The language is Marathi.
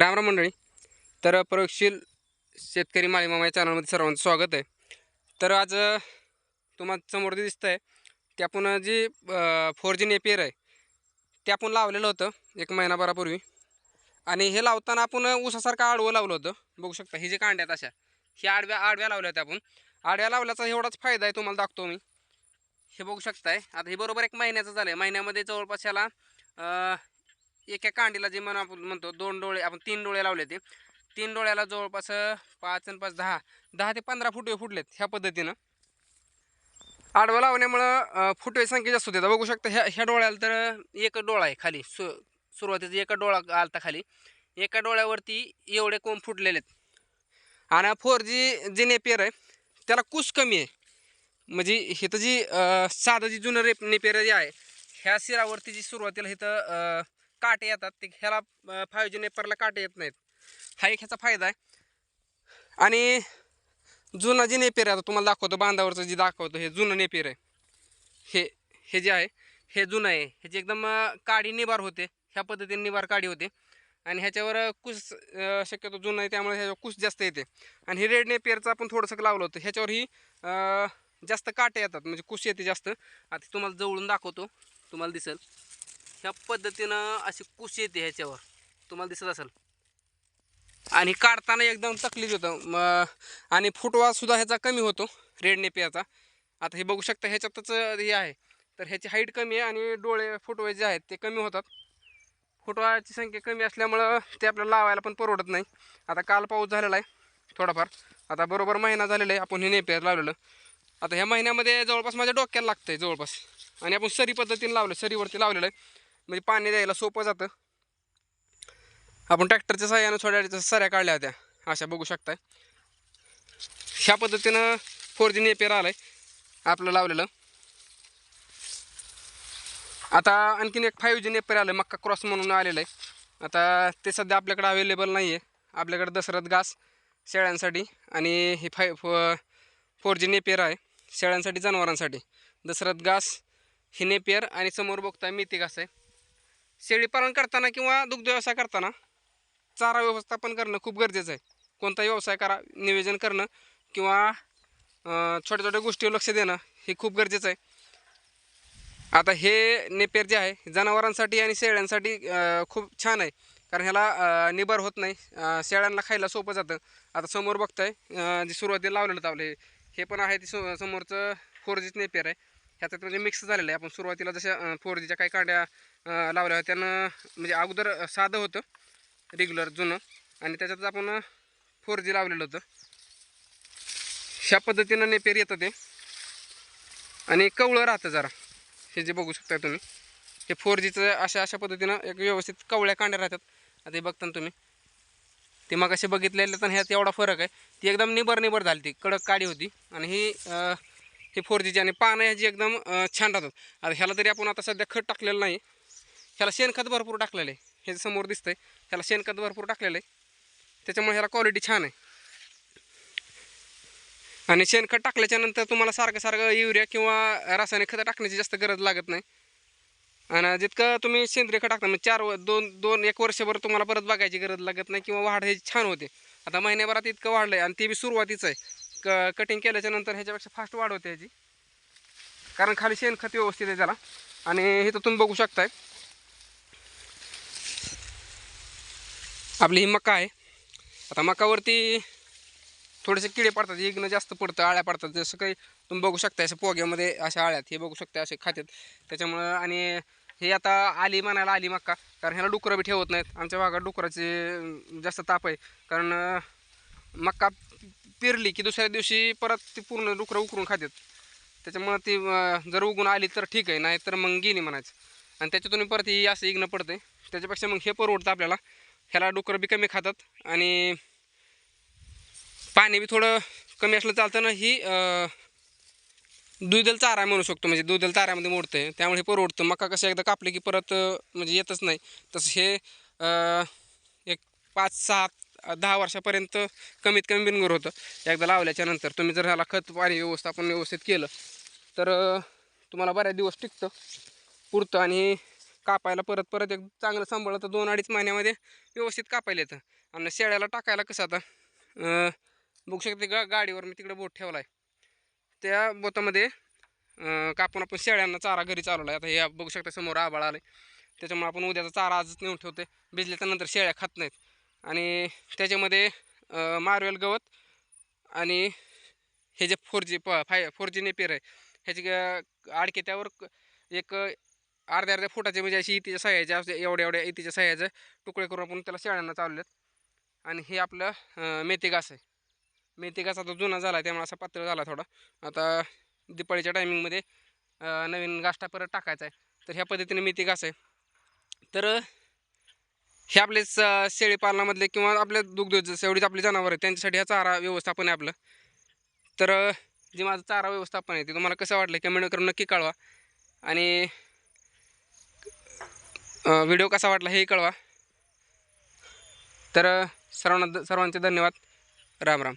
रामराम मंडळी. तर प्रयोगशील शेतकरी माळीमामा या चॅनलमध्ये सर्वांचं स्वागत आहे. तर आज तुम्हाला समोर जे दिसतं आहे ते आपण जी फोर जी नेपियर आहे ते आपण लावलेलं होतं एक महिनाभरापूर्वी. आणि हे लावताना आपण ऊसासारखं आडवं लावलं होतं. बघू शकता ही जे कांड्यात अशा ह्या आडव्या आडव्या लावल्या होत्या आपण. आडव्या लावल्याचा एवढाच फायदा आहे तुम्हाला दाखवतो मी. हे बघू शकताय. आता हे बरोबर एक महिन्याचं झालं आहे महिन्यामध्ये जवळपास याला एका कांडीला जे म्हणून आपण म्हणतो दोन डोळे आपण तीन डोळे लावले ते. तीन डोळ्याला जवळपास पाच आणि पाच दहा. दहा ते पंधरा फुटवे फुटलेत ह्या पद्धतीनं. आडवं लावण्यामुळं फुटवे संख्या जास्त होते. बघू शकता ह्या ह्या डोळ्याला तर एक डोळा आहे खाली. सु सुरुवातीचा एका डोळा आलता खाली. एका डोळ्यावरती एवढे कोंब फुटलेले आहेत आणि फोर जी जे नेपेर आहे त्याला कुस कमी आहे. म्हणजे हिथं जी साधं जी जुनं रेप नेपेर जे आहे ह्या सिरावरती जी सुरुवातीला इथं काटे येतात ते ह्याला फाय जी नेपरला काटे येत नाहीत. हा एक ह्याचा फायदा आहे. आणि जुना जे नेपेर आहे आता तुम्हाला दाखवतो बांधावरचं जे दाखवतो हे जुनं नेपेर आहे. हे हे जे आहे हे जुनं आहे. ह्याची एकदम काडी निबार होते ह्या पद्धतीने निबार काडी होते. आणि ह्याच्यावर कुस शक्यतो जुनं आहे त्यामुळे ह्याच्यावर कुस जास्त येते. आणि हे रेड नेपेरचं आपण थोडंसं लावलं होतं ह्याच्यावरही जास्त काटे येतात म्हणजे कुस येते जास्त. आता तुम्हाला जवळून दाखवतो तुम्हाला दिसेल. ह्या पद्धतीनं अशी कुश येते ह्याच्यावर. तुम्हाला दिसत असेल. आणि काढताना एकदम तकलीफ होतं मग आणि फुटवासुद्धा ह्याचा कमी होतो रेड नेपियाचा आता हे बघू शकता ह्याच्यातच हे आहे. तर ह्याची हाईट कमी आहे आणि डोळे फुटवे जे आहेत ते कमी होतात. फुटवाची संख्या कमी असल्यामुळं ते आपल्याला लावायला पण परवडत नाही. आता काल पाऊस झालेला आहे थोडाफार. आता बरोबर महिना झालेला आहे आपण हे नेपियर लावलेलं. आता ह्या महिन्यामध्ये जवळपास माझ्या डोक्याला लागतं आहे जवळपास. आणि आपण सरी पद्धतीने लावलं सरीवरती लावलेलं आहे. म्हणजे पाणी द्यायला सोपं जातं. आपण ट्रॅक्टरच्या सहाय्यानं थोड्या सऱ्या काढल्या होत्या. अशा बघू शकताय. ह्या पद्धतीनं फोर जी नेपेर आलं आहे आपलं लावलेलं. आता आणखीन एक फाईव्ह जी नेपेर आलं मक्का क्रॉस म्हणून आलेलं आहे. आता ते सध्या आपल्याकडे अवेलेबल नाही आहे आपल्याकडे दसरथ घास शेळ्यांसाठी आणि हे फाय फोर जी नेपियर आहे शेळ्यांसाठी जनावरांसाठी. दसरथ घास हे नेपियर आणि समोर बघताय मेथी घास आहे. शेळी पालन करताना किंवा दुग्ध व्यवसाय करताना चारा व्यवस्थापन करणं खूप गरजेचं आहे. कोणताही व्यवसाय करा नियोजन करणं किंवा छोट्या छोट्या गोष्टीवर लक्ष देणं हे खूप गरजेचं आहे. आता हे नेपेर जे आहे जनावरांसाठी आणि शेळ्यांसाठी खूप छान आहे. कारण ह्याला निबर होत नाही. शेळ्यांना खायला सोपं जातं. आता समोर बघताय जे सुरुवातीला लावलेलं तावलं हे पण आहे ते समोरचं फोर जीच नेपेर आहे. ह्याच्यात म्हणजे मिक्स झालेलं आहे. आपण सुरुवातीला जशा फोर जीच्या काही कांड्या लावल्या होत्या त्यानं म्हणजे अगोदर साधं होतं रेग्युलर जुनं. आणि त्याच्यात आपण फोर जी लावलेलं होतं. ह्या पद्धतीनं नेपेर येतं ते. आणि कवळं राहतं जरा. हे जे बघू शकता तुम्ही. हे फोर जीचं अशा अशा पद्धतीनं एक व्यवस्थित कवळ्या कांड्या राहतात. आता हे बघता ना तुम्ही. ते मग असे बघितलेले तर ह्यात एवढा फरक आहे. ती एकदम निबर निबर झाली ती कडक काडी होती. आणि ही हे फोर जीची आणि पानं ह्याची एकदम छान राहतात. आता ह्याला तरी आपण आता सध्या खत टाकलेलं नाही. ह्याला शेणखत भरपूर टाकलेलं आहे. हे समोर दिसतंय ह्याला शेणखत भरपूर टाकलेलं आहे. त्याच्यामुळे ह्याला क्वालिटी छान आहे. आणि शेणखत टाकल्याच्या नंतर तुम्हाला सारखं सारखं युरिया किंवा रासायनिक खतं टाकण्याची जास्त गरज लागत नाही. आणि जितकं तुम्ही सेंद्रिय खत टाकता म्हणजे चार दोन दोन एक वर्षभर तुम्हाला परत बघायची गरज लागत नाही किंवा वाढ ह्याची छान होते. आता महिन्याभरात इतकं वाढलं आहे आणि ते बी सुरुवातीचं आहे. क कटिंग केल्याच्यानंतर ह्याच्यापेक्षा फास्ट वाढ होते ह्याची कारण खाली शेणखत व्यवस्थित आहे त्याला. आणि हे तर तुम्ही बघू शकताय. आपली ही मका आहे. आता मकावरती थोडेसे किडे पडतात एकनं जास्त पडतं आळ्या पडतात. जसं काही तुम्ही बघू शकता असं पोग्यामध्ये अशा आळ्यात हे बघू शकता असे खात्यात त्याच्यामुळं आणि हे आता आली म्हणायला आली मक्का कारण ह्याला डुकरं बी ठेवत नाहीत. आमच्या भागात डुकराचे जास्त ताप आहे. कारण मका मक्का पेरली की दुसऱ्या दिवशी परत ती पूर्ण डुकरं उकरून खातात त्याच्यामुळं ती जर उगून आली तर ठीक आहे नाही तर मग गेली म्हणायचं. आणि त्याच्यातून परत ही असं इग्न पडते त्याच्यापेक्षा मग हे परवडतं आपल्याला. ह्याला डुकरं बी कमी खातात आणि पाणी बी थोडं कमी असलं चालतं ना ही दुधल चारा म्हणू शकतो. म्हणजे दुधल चाऱ्यामध्ये मोडतं त्यामुळे हे परवडतं. मका कसं एकदा कापलं की परत म्हणजे येतच नाही. तसं हे एक पाच सात दहा वर्षापर्यंत कमीत कमी बिनगर होतं. एकदा लावल्याच्या नंतर तुम्ही जर ह्याला खत पाणी व्यवस्थापन व्यवस्थित केलं तर तुम्हाला बऱ्याच दिवस टिकतं. पुरतं आणि कापायला परत परत एक चांगलं सांभाळलं तर दोन अडीच महिन्यामध्ये व्यवस्थित कापायला येतं. आणि शेळ्याला टाकायला कसं आता बघू शकते गा गाडीवर मी तिकडे बोट ठेवला आहे त्या बोटामध्ये कापून आपण शेळ्यांना चारा घरी चालवला आहे आता हे बघू शकता समोर आबाळ आले त्याच्यामुळे आपण उद्याचा चारा आजच नेऊन ठेवते भिजल्याच्या नंतर शेळ्या खात नाहीत. आणि त्याच्यामध्ये मारवेल गवत आणि हे जे फोर जी प फाय फोर जी नेपेर आहे ह्याची आडके त्यावर एक अर्ध्या अर्ध्या फुटाचे म्हणजे अशी इतीच्या सह्याच्या असे एवढ्या एवढ्या इतीच्या सह्याचे तुकडे करून आपण त्याला शेळ्यांना चालवलेत. आणि हे आपलं मेथी घास आहे. मेथी घास आता जुना झाला आहे त्यामुळे असा पातळ झाला थोडा. आता दिपाळीच्या टायमिंगमध्ये नवीन गाष्टा परत टाकायचा आहे. तर ह्या पद्धतीने मेथी घास आहे. तर हे आपले स शेळीपालनामधले किंवा आपल्या दुग्ध जसं एवढीच आपली जनावर आहेत त्यांच्यासाठी हा चारा व्यवस्थापन आहे आपलं. तर जे माझं चारा व्यवस्थापन आहे ते तुम्हाला कसं वाटलं कमेंट करून नक्की कळवा. आणि व्हिडिओ कसा वाटला हेही कळवा. तर सर्वांना सर्वांचे धन्यवाद. राम राम.